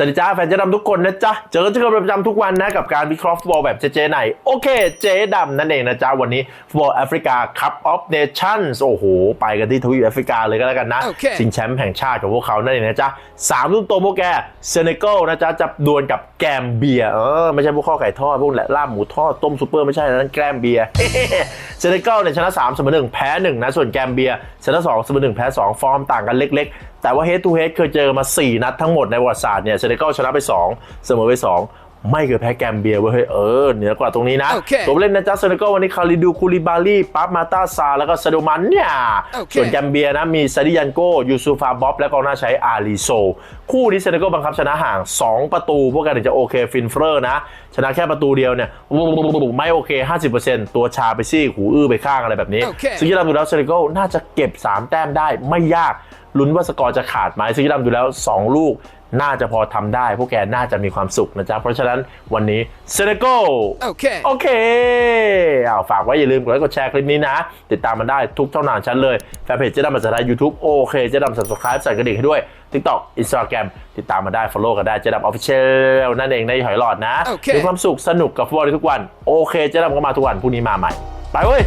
สวัสดีจ้าแฟนเจ๊ดำทุกคนนะจ๊ะ เจอกันเจอกันเป็นประจำทุกวันนะกับการวิเคราะห์ฟุตบอลแบบเจ๊ๆไหน โอเค เจ๊ดำนั่นเองนะจ๊ะ วันนี้ฟุตบอลแอฟริกาคัพออฟเนชั่นส์โอ้โห ไปกันที่ทวีปแอฟริกาเลยก็แล้วกันนะโอเคชิงแชมป์แห่งชาติของพวกเขานั่นเองนะจ๊ะสามรุ่นโตวพวกแกเซเนกัลนะจ๊ะจะดวลกับแกมเบียเออไม่ใช่พวกข้อไก่ทอดพวกแหละลาบหมูทอดต้มซุปเปอร์ไม่ใช่นะนั่นแกมเบียเซเนกัลเนี่ยชนะ3เสมอ1แพ้1นะส่วนแกมเบียชนะ2เสมอ1แพ้2ฟอร์มต่างกันเล็ก ๆ แต่ว่า head to head เคยเจอมา 4 นัดทั้งหมดในประวัติศาสตร์เนี่ยเซเนกัลชนะไป2เสมอไป 2 ไม่เคยแพ้แกมเบียเว้ยเฮ้ยเออเหนือกว่าตรงนี้นะโอเคตัวผู้เล่นนะจ๊ะเซเนกัลวันนี้คาริดูคูลิบาลีปั๊บมาตาซา แล้วก็ซาโดมันเนี่ยโอเคส่วนแกมเบียนะมีซาดิยันโกยูซูฟาบ๊อบและกองหน้าใช้อาลีโซ คู่นี้เซเนกัลบังคับชนะห่าง 2 ประตู พวกกันถึงจะโอเคฟินเฟอร์นะ ชนะแค่ประตูเดียวเนี่ยไม่โอเค 50%ตัวชาไปซี่หูอื้อไปข้างอะไรแบบนี้โอเคซึ่งที่เราดูแล้วเซเนกัลน่าจะเก็บ 3 แต้มได้ไม่ยากลุ้นว่าสกอร์จะขาดไหมซึ่งที่เราดูแล้ว 2 ลูก น่าจะพอทำได้ พวกแกน่าจะมีความสุขนะจ๊ะ เพราะฉะนั้นวันนี้เซเนกัลโอเคโอเคอ้าวฝากไว้อย่าลืมกดไลค์กดแชร์คลิปนี้นะ ติดตามมันได้ทุกช่องทางชั้นเลย แฟนเพจเจ๊ดำภาษาไทยยูทูบโอเคเจ๊ดำ subscribe สั่นกระดิ่งให้ด้วย TikTok Instagram ติดตามมาได้ follow กันได้เจ๊ดำ official นั่นเองในหอยหลอดนะโอเคมีความสุขสนุกกับฟุตบอลได้ทุกวันโอเคเจ๊ดำก็มาทุกวันพรุ่งนี้มาใหม่ ไปเว้ย